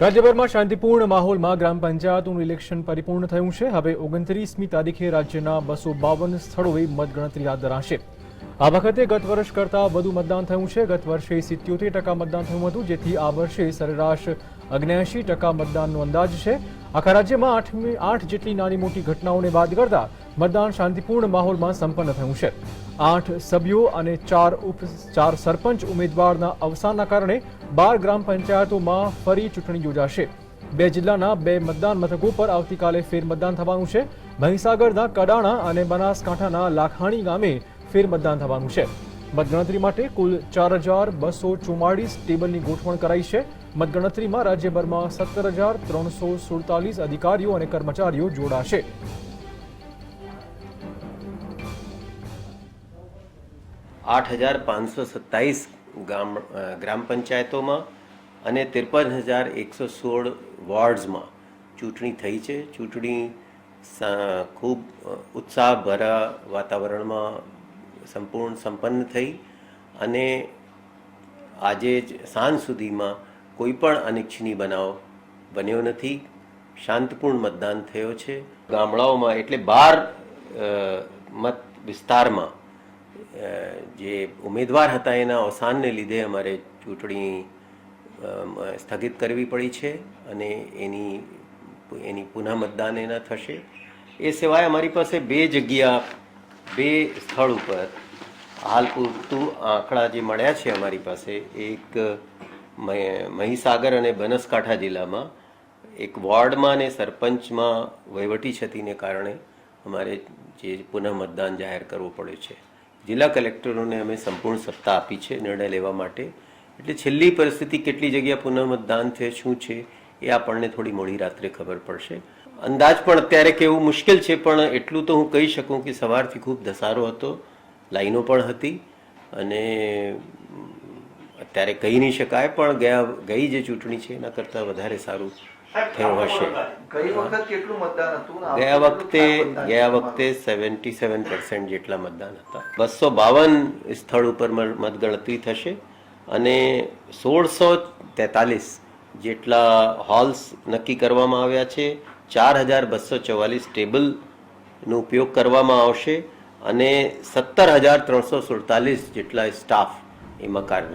રાજ્યભરમાં શાંતિપૂર્ણ માહોલમાં ગ્રામ પંચાયતનું ઇલેક્શન પરિપૂર્ણ થયું છે. હવે ઓગણત્રીસમી તારીખે રાજ્યના બસો બાવન સ્થળોએ મતગણતરી હાથ ધરાશે. આ વખતે ગત વર્ષ કરતાં વધુ મતદાન થયું છે. ગત વર્ષે સિત્યોતેર ટકા મતદાન થયું હતું, જેથી આ વર્ષે સરેરાશ અગ્યાસી ટકા મતદાનનો અંદાજ છે. આખા રાજ્યમાં આઠમી આઠ જેટલી નાની મોટી ઘટનાઓને બાદ કરતા મતદાન શાંતિપૂર્ણ માહોલમાં સંપન્ન થયું છે. આઠ સભ્યો અને ચાર ઉપ ચાર સરપંચ ઉમેદવારના અવસાનના કારણે બાર ગ્રામ પંચાયતોમાં ફરી ચૂંટણી યોજાશે. બે જિલ્લાના બે મતદાન મથકો પર આવતીકાલે ફેરમતદાન થવાનું છે. મહીસાગરના કડાણા અને બનાસકાંઠાના લાખાણી ગામે ફેરમતદાન થવાનું છે. મતગણતરી માટે કુલ ચાર હજાર બસો ચુમ્માળીસ ટેબલની ગોઠવણ કરાઈ છે. મતગણતરીમાં રાજ્યભરમાં સત્તર હજાર ત્રણસો સુડતાલીસ અધિકારીઓ અને કર્મચારીઓ જોડાશે. આઠ હજાર પાંચસો સત્તાવીસ ગામ ગ્રામ પંચાયતોમાં અને ત્રેપન હજાર એકસો સોળ વોર્ડ્સમાં ચૂંટણી થઈ છે. ચૂંટણી ખૂબ ઉત્સાહભરા વાતાવરણમાં સંપૂર્ણ સંપન્ન થઈ અને આજે જ સાંજ સુધીમાં કોઈ પણ અનિચ્છનીય બનાવ બન્યો નથી. શાંતિપૂર્ણ મતદાન થયો છે. ગામડાઓમાં એટલે બાર મત વિસ્તારમાં જે ઉમેદવાર હતા એના અવસાનને લીધે અમારે ચૂંટણી સ્થગિત કરવી પડી છે અને એની એની પુનઃ મતદાન એના થશે. એ સિવાય અમારી પાસે બે જગ્યા બે સ્થળ ઉપર હાલ પૂરતું આંકડા જે મળ્યા છે અમારી પાસે, એક મહીસાગર અને બનાસકાંઠા જિલ્લામાં, એક વોર્ડમાં અને સરપંચમાં વહીવટી ક્ષતિને કારણે અમારે જે પુનઃ મતદાન જાહેર કરવું પડ્યું છે. જિલ્લા કલેક્ટરોને અમે સંપૂર્ણ સત્તા આપી છે નિર્ણય લેવા માટે. એટલે છેલ્લી પરિસ્થિતિ કેટલી જગ્યા પુનઃ મતદાન છે, શું છે, એ આપણને થોડી મોડી રાત્રે ખબર પડશે. અંદાજ પણ અત્યારે કેવું મુશ્કેલ છે પણ એટલું તો હું કહી શકું કે સવારથી ખૂબ ધસારો હતો લાઈનો પણ હતી અને અત્યારે કહી નહીં શકાય પણ ગયા ગઈ જે ચૂંટણી છે એના કરતાં વધારે સારું થયું હશે. ગયા વખતે ગયા વખતે સેવન્ટી સેવન પર્સન્ટ જેટલા મતદાન હતા. બસો બાવન સ્થળ ઉપર મતગણતરી થશે અને સોળસો તેતાલીસ જેટલા હોલ્સ નક્કી કરવામાં આવ્યા છે. ચાર હજાર બસો ચોવાલીસ ટેબલનો ઉપયોગ કરવામાં આવશે અને સત્તર હજાર ત્રણસો સુડતાલીસ જેટલા સ્ટાફ એમાં કાર્ય